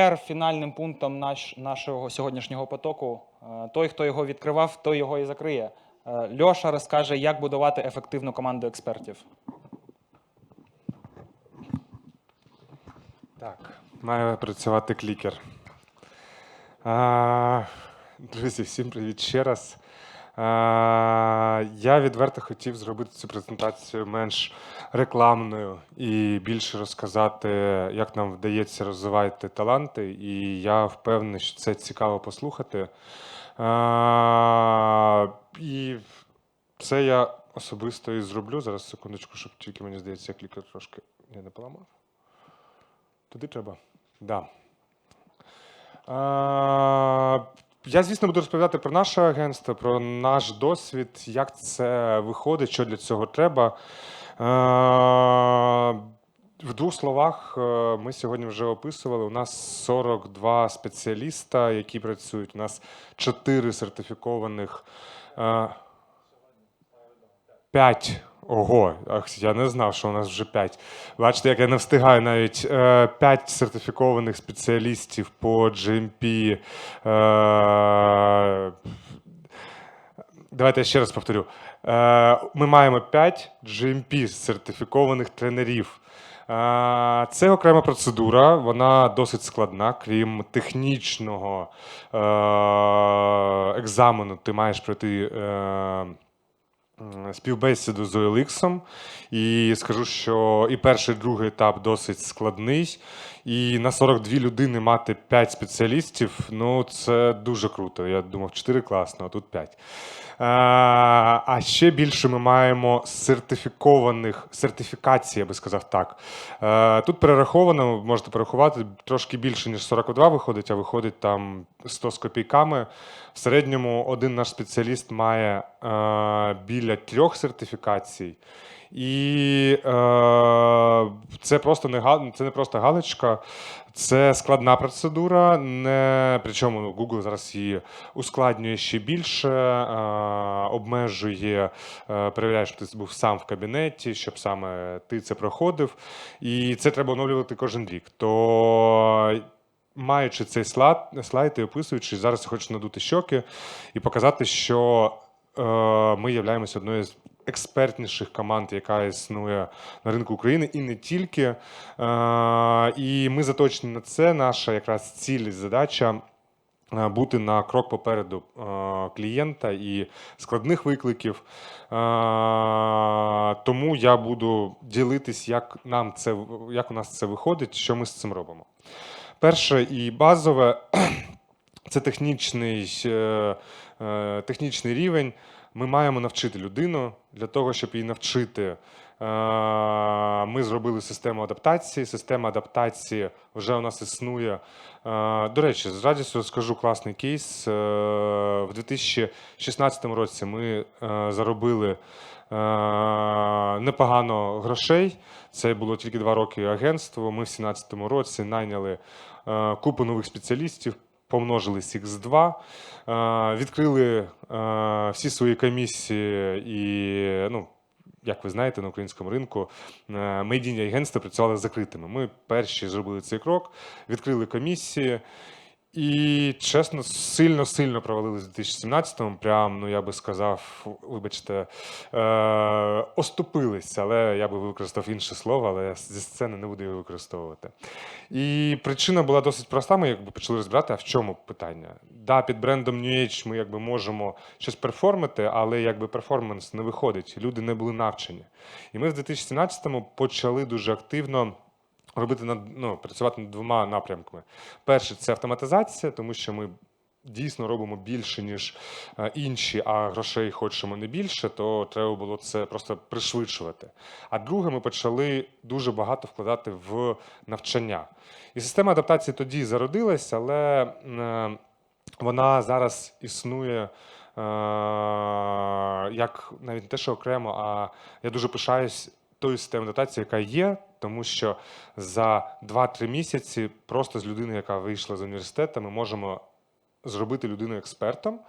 Фінальним пунктом наш, нашого сьогоднішнього потоку. е, Той, хто його відкривав, той його і закриє. Е, Льоша розкаже, як будувати ефективну команду експертів. Так, має працювати клікер. А, друзі, всім привіт ще раз. Я відверто хотів зробити цю презентацію менш рекламною і більше розказати, як нам вдається розвивати таланти. І я впевнений, що це цікаво послухати. І це я особисто і зроблю. Зараз секундочку, щоб тільки мені здається, я клікер трошки я не поламав. Туди треба. Да. Я, звісно, буду розповідати про наше агентство, про наш досвід, як це виходить, що для цього треба. В двох словах е, ми сьогодні вже описували. У нас 42 спеціаліста, які працюють. У нас 4 сертифікованих. Е, 5. Ого, я не знав, що у нас вже 5. Бачите, як я не встигаю навіть 5 сертифікованих спеціалістів по GMP. е, Давайте я ще раз повторю. Е, Ми маємо 5 GMP сертифікованих тренерів. Е, Це окрема процедура, вона досить складна, крім технічного е, екзамену, ти маєш пройти. Співбесіду з OLX. І скажу, що і перший, і другий етап досить складний. І на 42 людини мати 5 спеціалістів ну це дуже круто. Я думав, 4 класно, а тут 5. А, ще більше ми маємо сертифікованих сертифікацій, я би сказав так. Тут перераховано, можете порахувати, трошки більше, ніж 42 виходить, а виходить там 100 з копійками. В середньому один наш спеціаліст має біля трьох сертифікацій. І е, це просто не це не просто галочка, це складна процедура. Не причому Google зараз її ускладнює ще більше, е, обмежує, е, перевіряє, що ти був сам в кабінеті, щоб саме ти це проходив. І це треба оновлювати кожен рік. То маючи цей слайд, слайд і описуючи, зараз хочу надути щоки і показати, що е, ми являємося одною з експертніших команд, яка існує на ринку України, і не тільки. Е, і ми заточені на це. Наша якраз ціль і задача. е, Бути на крок попереду е, клієнта і складних викликів. Тому я буду ділитись, як нам це як у нас це виходить, що ми з цим робимо. Перше і базове це технічний, технічний рівень. Ми маємо навчити людину для того, щоб її навчити. е, Ми зробили систему адаптації. Система адаптації вже у нас існує. Е, До речі, з радістю скажу класний кейс. Е, В 2016 році ми заробили непогано грошей. Це було тільки два роки агентство. Ми в 2017 році найняли купу нових спеціалістів, помножили X2, е, відкрили е, всі свої комісії і. ну, як ви знаєте, на українському ринку е, медійні агентства працювали закритими. Ми перші зробили цей крок, відкрили комісії. І чесно, сильно сильно провалились в 2017-му. Прям, ну я би сказав, вибачте, е, оступились, але я би використав інше слово, але зі сцени не буду його використовувати. І причина була досить проста. Ми якби почали розбирати, а в чому питання. Да, під брендом New Age ми якби можемо щось перформити, але якби перформанс не виходить. Люди не були навчені. І ми в 2017-му почали дуже активно робити над ну, працювати над двома напрямками. Перше це автоматизація, тому що ми дійсно робимо більше, ніж е, інші, а грошей хочемо не більше, то треба було це просто пришвидшувати. А друге, ми почали дуже багато вкладати в навчання. І система адаптації тоді зародилась, але е, вона зараз існує. е, Як навіть не те, що окремо, а я дуже пишаюсь тою системою адаптації, яка є, тому що за 2-3 місяці просто з людини, яка вийшла з університету, ми можемо зробити людину експертом,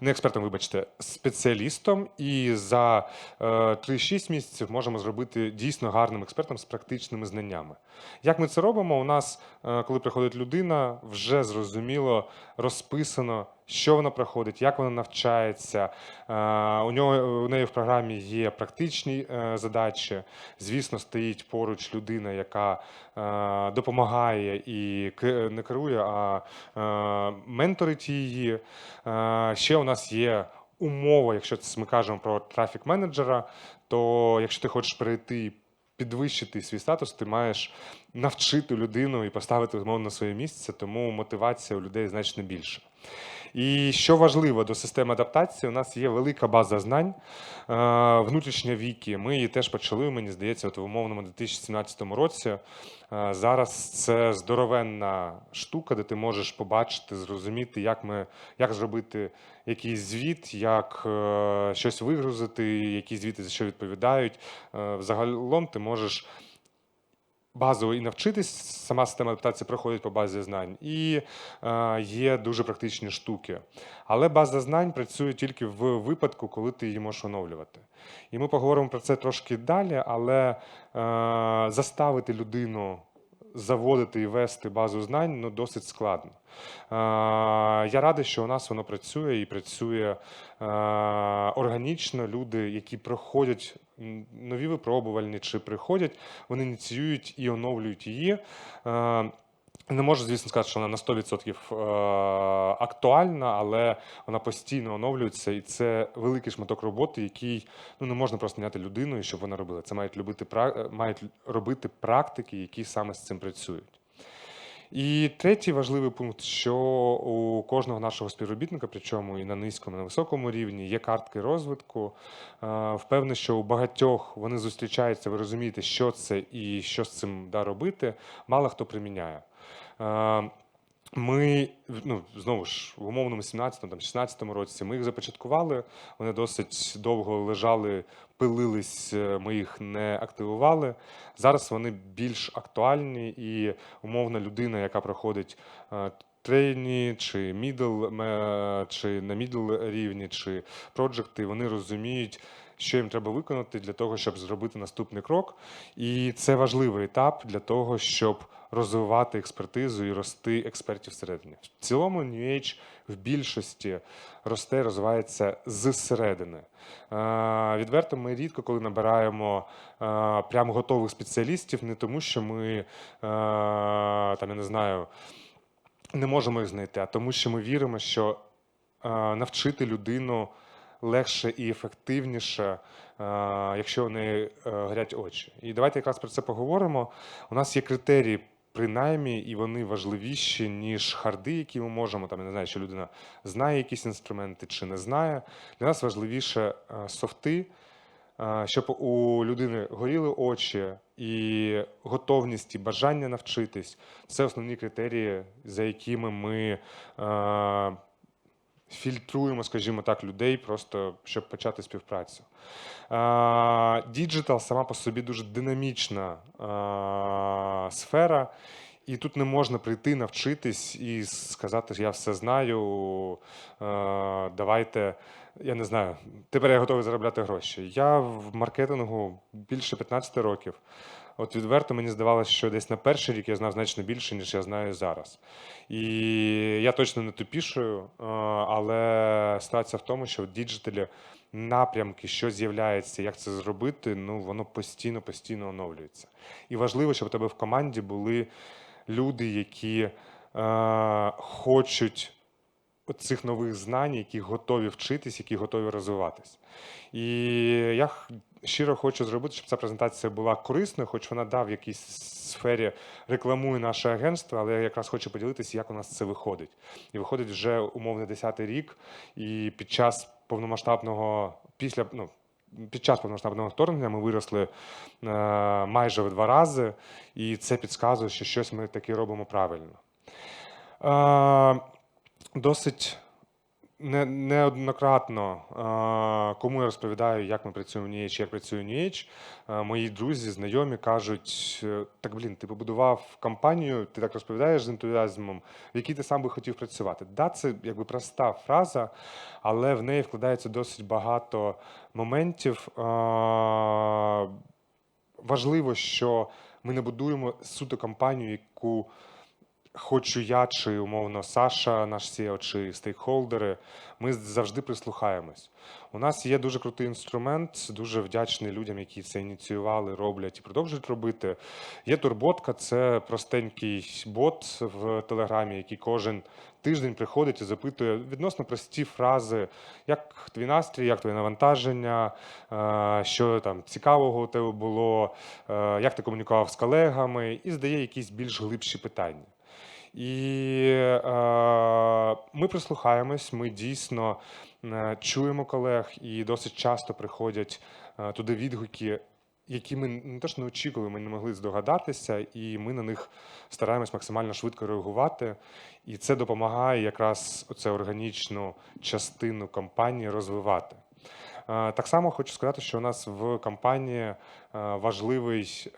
не експертом, вибачте, спеціалістом, і за е, 3-6 місяців можемо зробити дійсно гарним експертом з практичними знаннями. Як ми це робимо? У нас, е, коли приходить людина, вже зрозуміло розписано, що вона проходить, як вона навчається. Е, У нього у неї в програмі є практичні е, задачі. Звісно, стоїть поруч людина, яка е, допомагає і не керує, а менторить її. Ще у нас є умова, якщо це ми кажемо про трафік менеджера, то якщо ти хочеш перейти і підвищити свій статус, ти маєш навчити людину і поставити умовно на своє місце, тому мотивація у людей значно більша. І що важливо до системи адаптації, у нас є велика база знань, е, внутрішня віки. Ми її теж почали, мені здається, от в умовному 2017 році. Е, Зараз це здоровенна штука, де ти можеш побачити, зрозуміти, як ми як зробити якийсь звіт, як е, щось вигрузити, які звіти за що відповідають. Взагалом ти можеш базово і навчитись. Сама система адаптації проходить по базі знань, і е, є дуже практичні штуки. Але база знань працює тільки в випадку, коли ти її можеш оновлювати. І ми поговоримо про це трошки далі, але е, заставити людину заводити і вести базу знань ну, досить складно. Я радий, що у нас воно працює і працює органічно. Люди, які проходять нові випробувальні чи приходять, вони ініціюють і оновлюють її. Е, не можу, звісно, сказати, що вона на 100% е, актуальна, але вона постійно оновлюється, і це великий шматок роботи, який ну, не можна просто наняти людину, і щоб вона робила. Це мають, любити, мають робити практики, які саме з цим працюють. І третій важливий пункт, що у кожного нашого співробітника, причому і на низькому, і на високому рівні, є картки розвитку. Е, Впевнений, що у багатьох вони зустрічаються, ви розумієте, що це і що з цим да робити. Мало хто приміняє. Е, Ми ну знову ж в умовному 17 там 16 році ми їх започаткували. Вони досить довго лежали, пилились. е, Ми їх не активували. Зараз вони більш актуальні, і умовна людина, яка проходить е, трейні, чи мідл, чи на мідл рівні, чи проджекти, вони розуміють. Що їм треба виконати для того, щоб зробити наступний крок, і це важливий етап для того, щоб розвивати експертизу і рости експертів всередині. В цілому New Age в більшості росте, розвивається зсередини. Відверто, ми рідко коли набираємо прямо готових спеціалістів, не тому, що ми там я не знаю, не можемо їх знайти, а тому, що ми віримо, що навчити людину легше і ефективніше, е, якщо в неї е, горять очі. І давайте якраз про це поговоримо. У нас є критерії. Принаймні, і вони важливіші, ніж харди, які ми можемо. Там я не знаю, що людина знає якісь інструменти чи не знає. Для нас важливіше е, софти, щоб у людини горіли очі і готовність і бажання навчитись. Це основні критерії, за якими ми фільтруємо, скажімо так, людей, просто щоб почати співпрацю. Діджитал сама по собі дуже динамічна сфера. І тут не можна прийти, навчитись і сказати, що я все знаю. Давайте, я не знаю, тепер я готовий заробляти гроші. Я в маркетингу більше 15 років. От відверто мені здавалося, що десь на перший рік я знав значно більше, ніж я знаю зараз. І я точно не тупішую, але ситуація в тому, що в діджиталі напрямки, що з'являється, як це зробити, ну воно постійно, постійно оновлюється. І важливо, щоб у тебе в команді були люди, які е, хочуть цих нових знань, які готові вчитись, які готові розвиватись. І я щиро хочу зробити, щоб ця презентація була корисною, хоч вона да, в якійсь сфері рекламує наше агентство, але я якраз хочу поділитися, як у нас це виходить. І виходить вже умовно 10-й рік, і під час повномасштабного, після ну, під час повномасштабного вторгнення ми виросли е, майже в два рази, і це підказує, що щось ми таки робимо правильно. Е, досить не, неоднократно, кому я розповідаю, як ми працюємо в NUH, як працює NUH, е, мої друзі, знайомі кажуть: е, так блін, ти побудував компанію, ти так розповідаєш з ентузіазмом, в якій ти сам би хотів працювати. Да, це якби проста фраза, але в неї вкладається досить багато моментів. Важливо, що ми не будуємо суто компанію, яку хочу я, чи умовно Саша, наш CEO, чи стейкхолдери. Ми завжди прислухаємось. У нас є дуже крутий інструмент, дуже вдячний людям, які це ініціювали, роблять і продовжують робити. Є турботка, це простенький бот в Телеграмі, який кожен тиждень приходить і запитує відносно прості фрази, як твій настрій, як твоє навантаження, е, що там цікавого у тебе було, е, як ти комунікував з колегами, і здає якісь більш глибші питання. І е, ми прислухаємось, ми дійсно е, чуємо колег, і досить часто приходять е, туди відгуки, які ми не те, що не очікували, ми не могли здогадатися, і ми на них стараємось максимально швидко реагувати. І це допомагає якраз оце органічну частину компанії розвивати. Е, Так само хочу сказати, що у нас в компанії важливий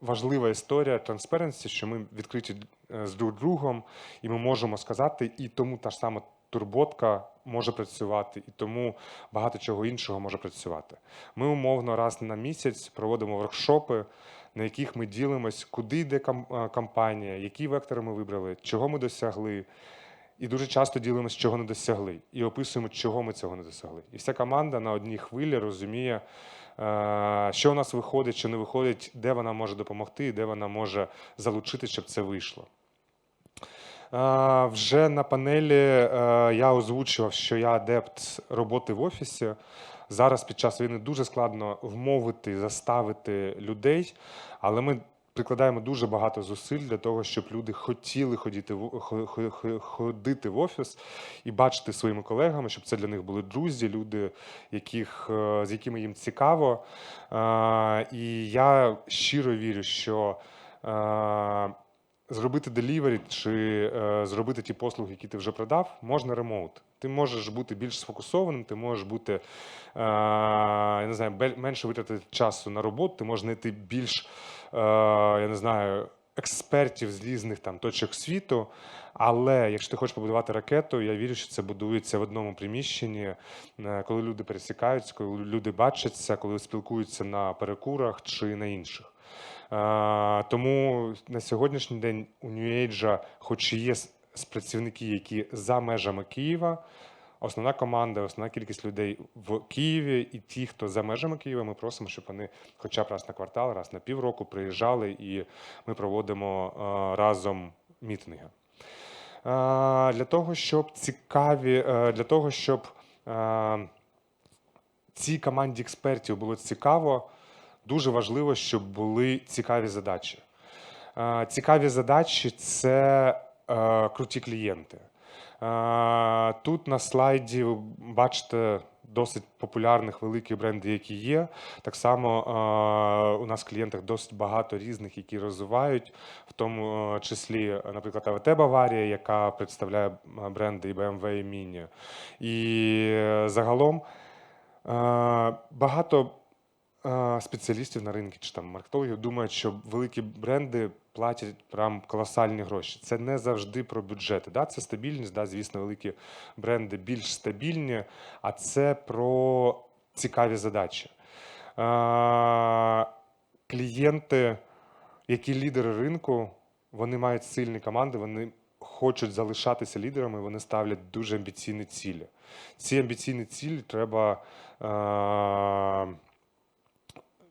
важлива історія транспаренсі, що ми відкриті е, з друг другом, і ми можемо сказати, і тому та ж сама турботка може працювати, і тому багато чого іншого може працювати. Ми умовно раз на місяць проводимо воркшопи, на яких ми ділимось, куди йде е, які вектори ми вибрали, чого ми досягли. І дуже часто ділимося, чого не досягли, і описуємо, чого ми цього не досягли. І вся команда на одній хвилі розуміє, що у нас виходить, що не виходить, де вона може допомогти, де вона може залучити, щоб це вийшло. Е, Вже на панелі е, я озвучував, що я адепт роботи в офісі. Зараз під час війни дуже складно вмовити, заставити людей, але ми прикладаємо дуже багато зусиль для того, щоб люди хотіли ходити ходити в офіс і бачити своїми колегами, щоб це для них були друзі, люди, яких, е, з якими їм цікаво. Е, І я щиро вірю, що е, зробити делівері чи е, зробити ті послуги, які ти вже продав, можна ремоут. Ти можеш бути більш сфокусованим, ти можеш бути е, я не знаю, менше витратити часу на роботу, ти можеш знайти більш я не знаю. Експертів з різних там точок світу, але якщо ти хочеш побудувати ракету, я вірю, що це будується в одному приміщенні, е, коли люди пересікаються, коли люди бачаться, коли спілкуються на перекурах чи на інших. Е, Тому на сьогоднішній день у Age, хоч і є працівники, які за межами Києва, основна команда, основна кількість людей в Києві, і ті, хто за межами Києва, ми просимо, щоб вони хоча б раз на квартал, раз на півроку приїжджали, і ми проводимо е, разом мітинги. Е, Для того, щоб цікаві, е, для того, щоб цій команді експертів було цікаво, дуже важливо, щоб були цікаві задачі. Цікаві задачі це круті клієнти. Тут на слайді ви бачите досить популярних великі бренди, які є. Так само у нас в клієнтах досить багато різних, які розвивають, в тому числі, наприклад, АВТ Баварія, яка представляє бренди і BMW, і Міні. І е, загалом багато спеціалістів на ринку чи там маркетологів думають, що великі бренди платять прям колосальні гроші. Це не завжди про бюджети. Да? Це стабільність, да? звісно, великі бренди більш стабільні, а це про цікаві задачі. Е, клієнти, які лідери ринку, вони мають сильні команди, вони хочуть залишатися лідерами, вони ставлять дуже амбіційні цілі. Ці амбіційні цілі треба. Е,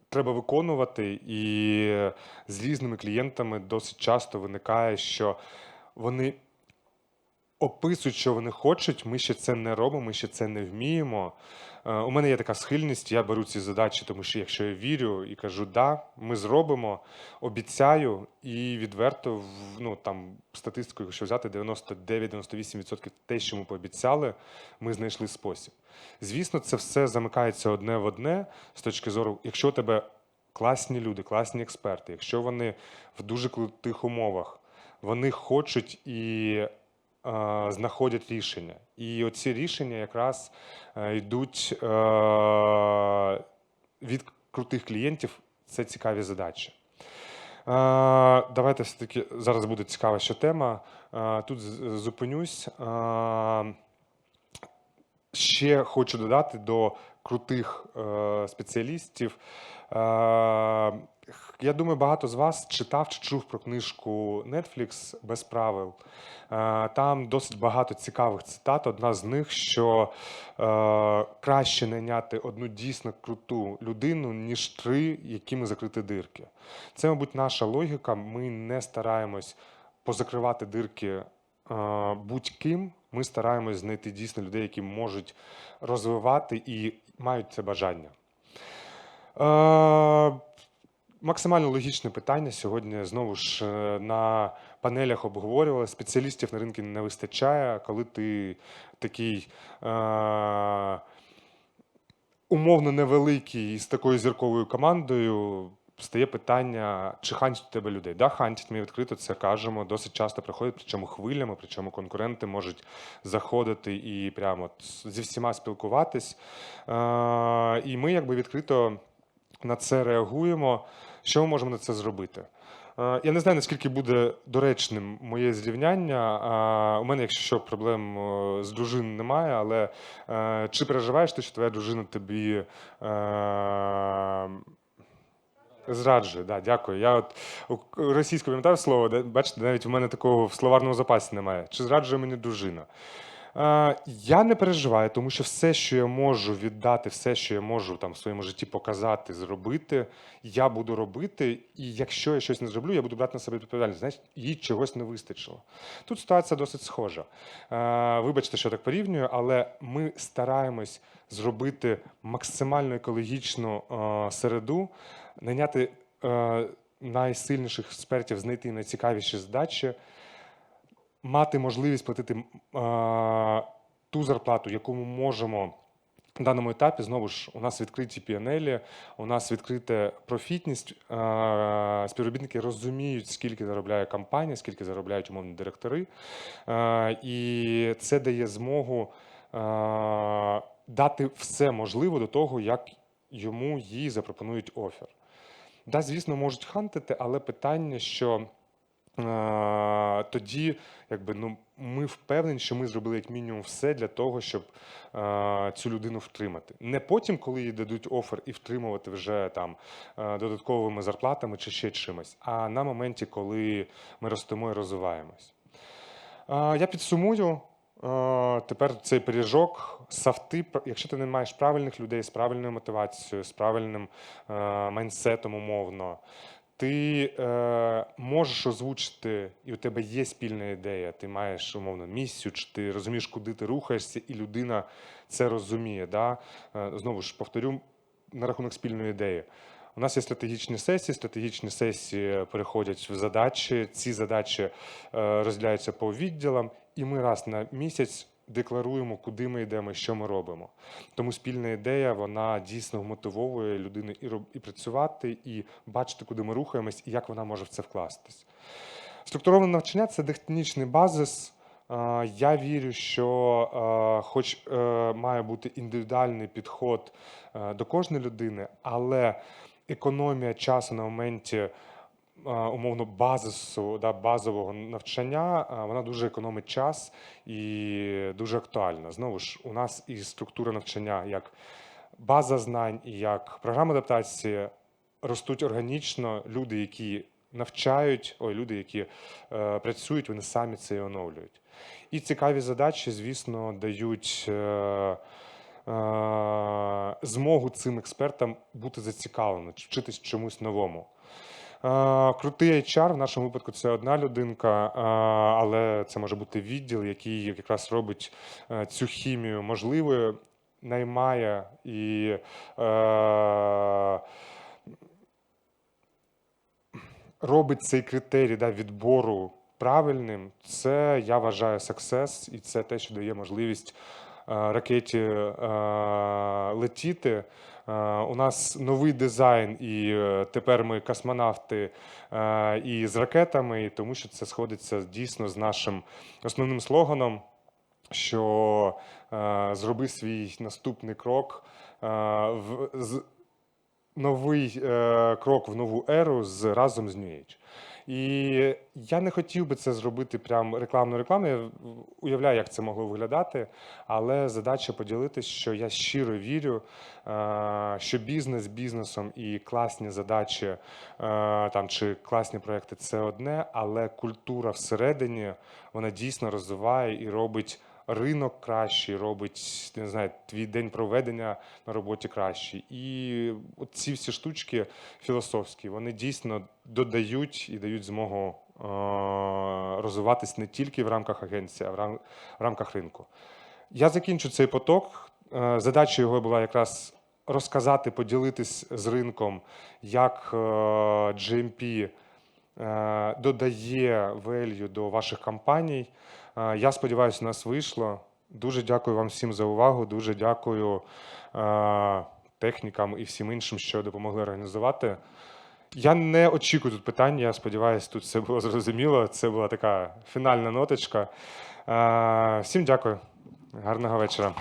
треба виконувати, і з різними клієнтами досить часто виникає, що вони описують, що вони хочуть. Ми ще це не робимо, ми ще це не вміємо. Е, У мене є така схильність, я беру ці задачі, тому що якщо я вірю і кажу, да, ми зробимо, обіцяю, і відверто ну, там, статистику, якщо взяти 99-98% те, що ми пообіцяли, ми знайшли спосіб. Звісно, це все замикається одне в одне з точки зору, якщо у тебе класні люди, класні експерти, якщо вони в дуже крутих умовах, вони хочуть і знаходять рішення. І оці рішення якраз е, йдуть е, від крутих клієнтів. Це цікаві задачі. Е, Давайте все-таки зараз буде цікава ще тема. Е, Тут зупинюсь. Е, Ще хочу додати до крутих е, спеціалістів. Я думаю, багато з вас читав чи чув про книжку Netflix без правил. Е, там досить багато цікавих цитат. Одна з них, що е, краще найняти одну дійсно круту людину, ніж три, якими закрити дирки. Це, мабуть, наша логіка. Ми не стараємось позакривати дирки е, будь-ким. Ми стараємось знайти дійсно людей, які можуть розвивати і мають це бажання. Максимально логічне питання сьогодні знову ж е, на панелях обговорювали. Спеціалістів на ринку не вистачає, коли ти такий е, умовно невеликий з такою зірковою командою. Стає питання, чи хантять тебе людей. Да, хантять, ми відкрито це кажемо. Досить часто приходять, причому хвилями, причому конкуренти можуть заходити і прямо зі всіма спілкуватись. Е, і ми якби відкрито на це реагуємо. Що ми можемо на це зробити? Е, Я не знаю, наскільки буде доречним моє зрівняння. У мене, якщо що, проблем е, з дружиною немає, але е, чи переживаєш ти, що твоя дружина тобі е, зраджує? Да, дякую. Я от російською пам'ятаю слово, бачите, навіть у мене такого в словарному запасі немає. Чи зраджує мені дружина? Я не переживаю, тому що все, що я можу віддати, все, що я можу там в своєму житті показати, зробити, я буду робити. І якщо я щось не зроблю, я буду брати на себе відповідальність. Значить, їй чогось не вистачило. Тут ситуація досить схожа. Вибачте, що так порівнюю, але ми стараємось зробити максимально екологічну середу, найняти найсильніших експертів, знайти найцікавіші задачі мати можливість платити а, ту зарплату, яку ми можемо. На даному етапі знову ж у нас відкриті піанелі, у нас відкрита профітність. Співробітники розуміють, скільки заробляє компанія, скільки заробляють умовні директори. І це дає змогу дати все можливе до того, як йому їй запропонують офер. Да, звісно, можуть хантити, але питання, що тоді якби, ну, ми впевнені, що ми зробили як мінімум все для того, щоб е, цю людину втримати. Не потім, коли їй дадуть офер і втримувати вже там е, додатковими зарплатами чи ще чимось, а на моменті, коли ми ростемо і розвиваємось. Е, Я підсумую. Е, Тепер цей пиріжок, сафти, якщо ти не маєш правильних людей з правильною мотивацією, з правильним е, майнсетом умовно, ти е, можеш озвучити, і у тебе є спільна ідея, ти маєш умовно місію, чи ти розумієш, куди ти рухаєшся, і людина це розуміє. Да? Е, знову ж повторю на рахунок спільної ідеї. У нас є стратегічні сесії. Стратегічні сесії переходять в задачі. Ці задачі е, розділяються по відділам, і ми раз на місяць декларуємо, куди ми йдемо, що ми робимо. Тому спільна ідея вона дійсно мотивовує людину і роб- і працювати, і бачити, куди ми рухаємось, і як вона може в це вкластись. Структуроване навчання це технічний базис. Я вірю, що, хоч е, має бути індивідуальний підход е, до кожної людини, але економія часу на моменті умовно базису, да, базового навчання, вона дуже економить час і дуже актуальна. Знову ж, у нас і структура навчання як база знань, і як програма адаптації ростуть органічно. Люди, які навчають, ой, люди, які е, працюють, вони самі це і оновлюють. І цікаві задачі, звісно, дають. Е, е, Змогу цим експертам бути зацікавленим, вчитись чомусь новому. Е, Крутий HR, в нашому випадку це одна людинка, е, але це може бути відділ, який якраз робить е, цю хімію можливою, наймає і робить цей критерій да, відбору правильним. Це я вважаю success, і це те, що дає можливість е, ракеті е, летіти. Е, У нас новий дизайн, і е, тепер ми космонавти е, і з ракетами, тому що це сходиться дійсно з нашим основним слоганом, що зроби свій наступний крок в новий крок в нову еру з разом з New Age. І я не хотів би це зробити прям рекламно рекламу. Я уявляю, як це могло виглядати, але задача поділитися, що я щиро вірю, е, що бізнес бізнесом і класні задачі е, там чи класні проекти це одне, але культура всередині вона дійсно розвиває і робить ринок кращий, робить не знаю, твій день проведення на роботі кращий. І ці всі штучки філософські, вони дійсно додають і дають змогу розвиватись не тільки в рамках агенції, а в рамках ринку. Я закінчу цей поток. Е, Задача його була якраз розказати, поділитись з ринком, як е, GMP е, додає value до ваших компаній. Е, Я сподіваюся, у нас вийшло. Дуже дякую вам всім за увагу. Дуже дякую е, технікам і всім іншим, що допомогли організувати. Я не очікую тут питань. Я сподіваюся, тут все було зрозуміло. Це була така фінальна ноточка. Е, Всім дякую. Гарного вечора.